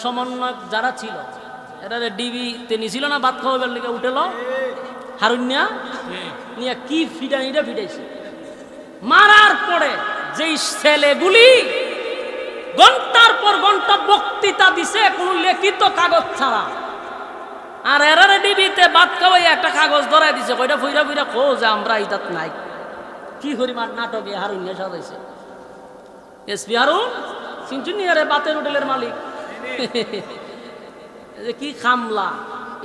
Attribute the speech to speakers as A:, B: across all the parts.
A: সমন্বয়ক যারা ছিল এরা ডিবিতে নিছিল না ভাত খাওয়াবার লেগে উঠেল। হারুন্যা নিয়ে কি ফিডানিটা ফিটাইছে মারার পরে যেই ছেলেগুলি ঘণ্টার পর ঘণ্টা বক্তৃতা দিছে, কোনো লিখিত কাগজ ছাড়া। আর এরারে ডিবিতে ভাত খাওয়াই একটা কাগজ ধরাই দিছে কইটা ফুইরা ফুইরা খো যে আমরা ইতাত নাই। কি হরিমার নাটকে হারুন্যা সাজাইছে। এসপি হারুন চিনচুনি আরে বাতের হোটেলের মালিক। যে কি খামলা?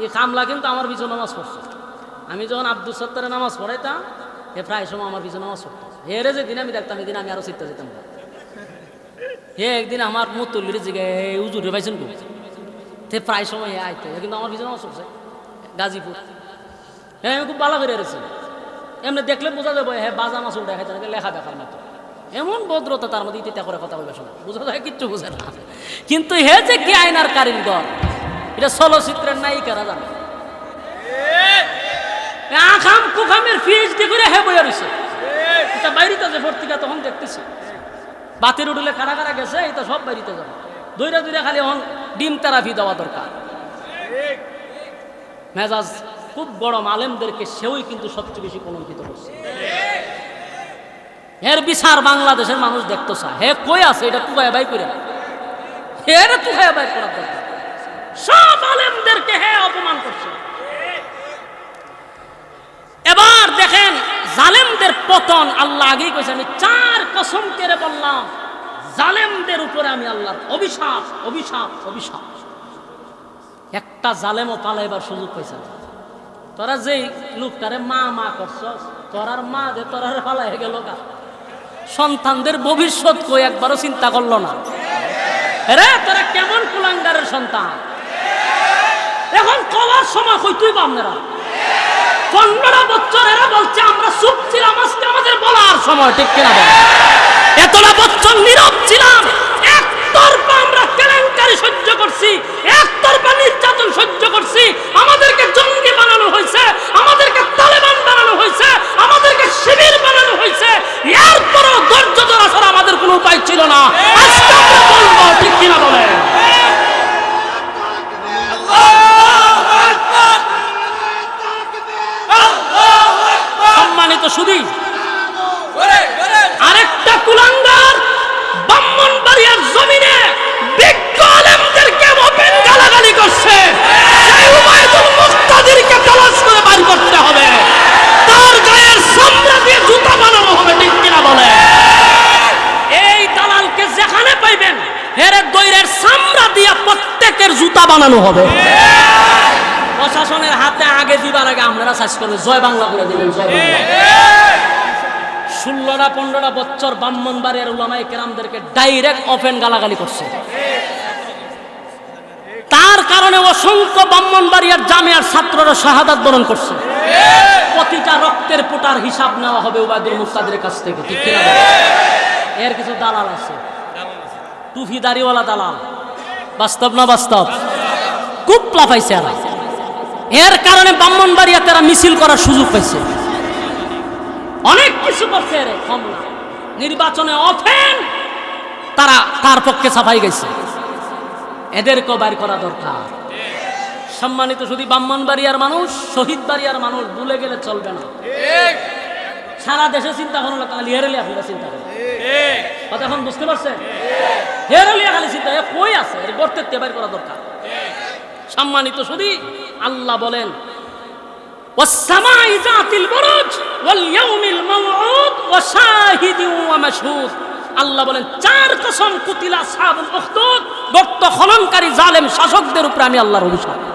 A: এই খামলা কিন্তু আমার পিছনে নামাজ পড়ছে আমি যখন আব্দুল সত্তরের নামাজ পড়াইতাম, এ প্রায় সময় আমার পিছনে নামাজ পড়তো। হেরে যেদিন আমি দেখতাম, এদিন আমি আরও চিত্তা যেতাম। হে একদিন আমার মুতুল্লির জিগে উজুরে পাইছেন তে প্রায় সময় হে আইতে। হে কিন্তু আমার পিছনে নামাজ পড়ছে, গাজীপুর। হ্যাঁ আমি খুব ভালো করে রেছি এমনি দেখলে বোঝা যাবে হ্যাঁ বাজা মাছ উঠে হ্যাঁ লেখা দেখার এমন ভদ্রতা তার মধ্যে ইতিতা করে কথা বলবে শোনা। বোঝা যায়, কিচ্ছু বোঝে না। কিন্তু হে যে কি আয়নার কারিগর এটা চলচ্চিত্রের নায়িকারা জানে। আখাম কুখামের পিএইচডি করে হে বইয়া রয়েছে এটা বাইরিতে যে পত্রিকা তখন দেখতেছি। বাতির উঠলে কারা কারা গেছে, এটা সব বাইরিতে যাবে দৈরা দৈরা খালি এখন ডিম তেরাপি দেওয়া দরকার। মেজাজ খুব বড় মালেমদেরকে সেওই কিন্তু সবচেয়ে বেশি কলঙ্কিত করছে। এর বিচার বাংলাদেশের মানুষ দেখতো চা হে কই আছে? এটা তুকায় বাই করে এর তুকায় বাই দরকার সব আলেমদেরকে হে অপমান করছে। এবার দেখেন, জালেমদের পতন আল্লাহ আগেই কইছে, আমি চার কসম কেড়ে বললাম, জালেমদের উপরে আমি আল্লাহর অভিশাপ অভিশাপ অভিশাপ। একটা জালেমও পালাইবার সুযোগ পাইছে তোরা যেই লোকটারে মা মা করছস তোরার মা যে তোরার পালাই গেল গা। সন্তানদের ভবিষ্যৎ কই একবারও চিন্তা করল না। রে তোরা কেমন কুলাঙ্গারের সন্তান? এখন কবার সময় কই তুই বামনেরা পনেরো বছর এরা বলছে, আমরা চুপ ছিলাম, আজকে আমাদের বলার সময়, ঠিক কিনা এতটা বছর নীরব ছিলাম, একতরফা আমরা কেলেঙ্কারি সহ্য করছি, একতরফা নির্যাতন সহ্য করছি, আমাদেরকে সম্মানিত শুধুই আরেকটা কুলাঙ্গার ব্রাহ্মণবাড়িয়ার জমিনে বিজ্ঞ আলেমদেরকে ওপেন গালাগালি করছে। সেই উবাইদুল মুক্তাদিরকে তালাশ করে বাড়ি করতে হবে। তার গায়ের সামনে দিয়ে জুতা বানানো হবে ঠিক কিনা বলে? এই দালালকে যেখানে পাইবেন হেরে দৈরের সামরা দিয়া প্রত্যেকের জুতা বানানো হবে। দিবার আগে আপনারা চাষ করবেন জয় বাংলা করে জয় ষোলোটা পনেরোটা বছর ব্রাহ্মণবাড়িয়ার উলামাই কেরামদেরকে ডাইরেক্ট ওপেন গালাগালি করছে। তার কারণে অসংখ্য ব্রাহ্মণবাড়িয়ার জামিয়ার ছাত্ররা শাহাদাত বরণ করছে। প্রতিটা রক্তের পোটার হিসাব নেওয়া হবে উবায়দুল মুস্তাদের কাছ থেকে ঠিক কিনা? এর কিছু দালাল আছে। টুফি দাড়িওয়ালা দালাল। বাস্তব না বাস্তব? খুব লাফাইছে এরা। এর কারণে ব্রাহ্মণবাড়িয়া তারা মিছিল করার সুযোগ পাইছে। অনেক কিছু করছে রে নির্বাচনে অফেন, তারা তার পক্ষে সাফাই গেছে। এদেরকে বাইর করা দরকার। সম্মানিত শুধু ব্রাহ্মণবাড়িয়ার মানুষ শহীদ বাড়িয়ার মানুষ ভুলে গেলে চলবে না। সারা দেশে চিন্তা করল খালি হেরেলিয়া আপনারা চিন্তা করেন। কথা এখন বুঝতে পারছেন? হেরেলিয়া খালি চিন্তা কই আছে? গর্তের তেবাই করা দরকার। সম্মানিত শুধু আল্লাহ বলেন আল্লাহ বলেন, চার কসম কুতিলা সাবুল গর্ত খননকারী জালেম শাসকদের উপরে আমি আল্লাহর অভিশাপ।